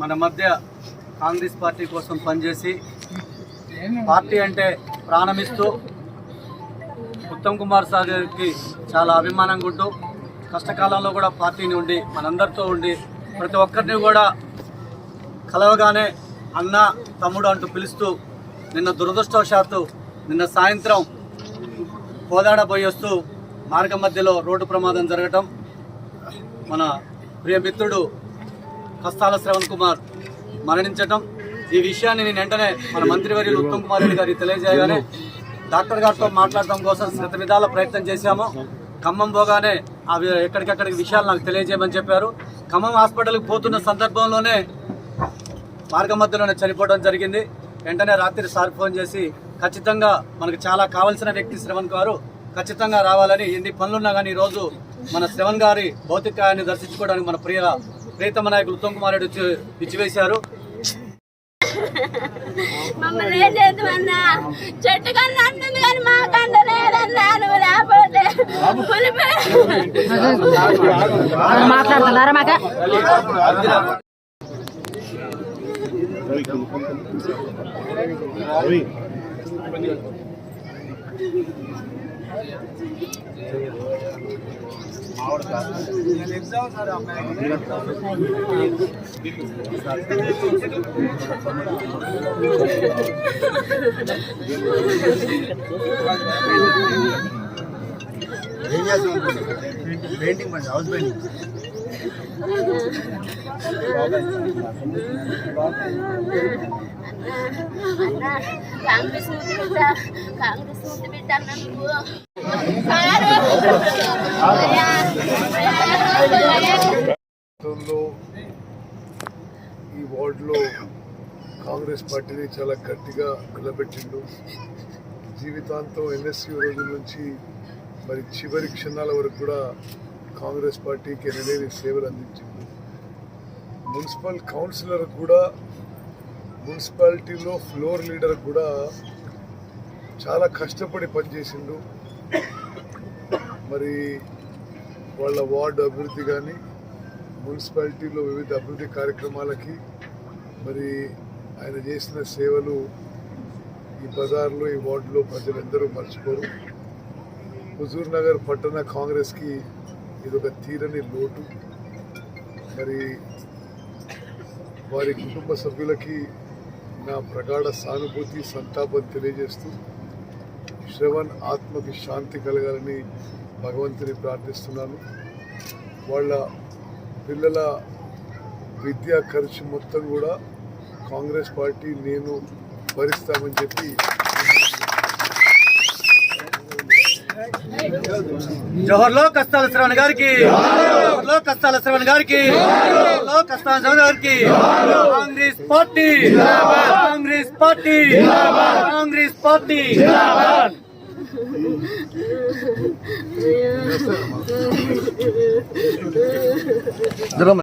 మన మధ్య కాంగ్రెస్ పార్టీ కోసం పనిచేసి పార్టీ అంటే ప్రాణమిస్తూ ఉత్తమ్ కుమార్ సార్ గారికి చాలా అభిమానంగా ఉంటూ కష్టకాలంలో కూడా పార్టీని ఉండి మనందరితో ఉండి ప్రతి ఒక్కరిని కూడా కలవగానే అన్న తమ్ముడు అంటూ పిలుస్తూ నిన్న దురదృష్టవశాత్తు నిన్న సాయంత్రం కోదాడ వస్తూ మార్గం మధ్యలో రోడ్డు ప్రమాదం జరగటం. మన ప్రియమిత్రుడు కస్తాల శ్రవణ్ కుమార్ మరణించటం. ఈ విషయాన్ని నేను వెంటనే మన మంత్రివర్యులు ఉత్తమ్ కుమార్ రెడ్డి గారికి తెలియజేయగానే డాక్టర్ గారితో మాట్లాడటం కోసం శత విధాల ప్రయత్నం చేశాము. ఖమ్మం పోగానే అవి ఎక్కడికెక్కడికి విషయాలు నాకు తెలియజేయమని చెప్పారు. ఖమ్మం హాస్పిటల్కి పోతున్న సందర్భంలోనే మార్గ మధ్యలోనే చనిపోవడం జరిగింది. వెంటనే రాత్రి సార్ ఫోన్ చేసి ఖచ్చితంగా మనకు చాలా కావాల్సిన వ్యక్తి శ్రవణ్ గారు ఖచ్చితంగా రావాలని ఎన్ని పనులున్నా కానీ ఈరోజు మన శ్రవణ్ గారి భౌతికాయాన్ని దర్శించుకోవడానికి మన ప్రియ ప్రియతమ నాయకులు ఉత్తమ్ కుమార్ రెడ్డి వచ్చి ఇచ్చివేశారు మమ్మల్ని ఏం చేద్దామన్నా? చెట్టు కన్నా అంటుంది కానీ మా కంట లేదన్నా నువ్వు లేకపోతే పులిపే. మాట్లాడుతున్నారా మాక? పెయింటింగ్ పండి హౌస్ పెయింటింగ్. కాంగ్రెస్ బిడ్డ కాంగ్రెస్ బిడ్డ ఈ వార్డులో కాంగ్రెస్ పార్టీని చాలా గట్టిగా నిలబెట్టిండు. జీవితాంతం ఎన్ఎస్సీ రోజుల నుంచి మరి చివరి క్షణాల వరకు కూడా కాంగ్రెస్ పార్టీకి ఎనలేని సేవలు అందించింది. మున్సిపల్ కౌన్సిలర్ కూడా మున్సిపాలిటీలో ఫ్లోర్ లీడర్ కూడా చాలా కష్టపడి పనిచేసిండు. మరి వాళ్ళ వార్డు అభివృద్ధి కానీ మున్సిపాలిటీలో వివిధ అభివృద్ధి కార్యక్రమాలకి మరి ఆయన చేసిన సేవలు ఈ బజార్లో ఈ వార్డులో ప్రజలందరూ మర్చిపోరు. హుజూర్ నగర్ పట్టణ కాంగ్రెస్కి ఇది ఒక తీరని లోటు. మరి వారి కుటుంబ సభ్యులకి నా ప్రగాఢ సానుభూతి సంతాపం తెలియజేస్తూ శ్రవణ్ ఆత్మకి శాంతి కలగాలని భగవంతుని ప్రార్థిస్తున్నాను. వాళ్ళ పిల్లల విద్యా ఖర్చు మొత్తం కూడా కాంగ్రెస్ పార్టీ నేను భరిస్తామని చెప్పి జోహర్లో కష్టాల శ్రవణ్ గారికి జోహర్లో కష్టాల శ్రవణ్ గారికి జోహర్లో కష్టాల శ్రవణ్ గారికి Congress party Congress party Congress party.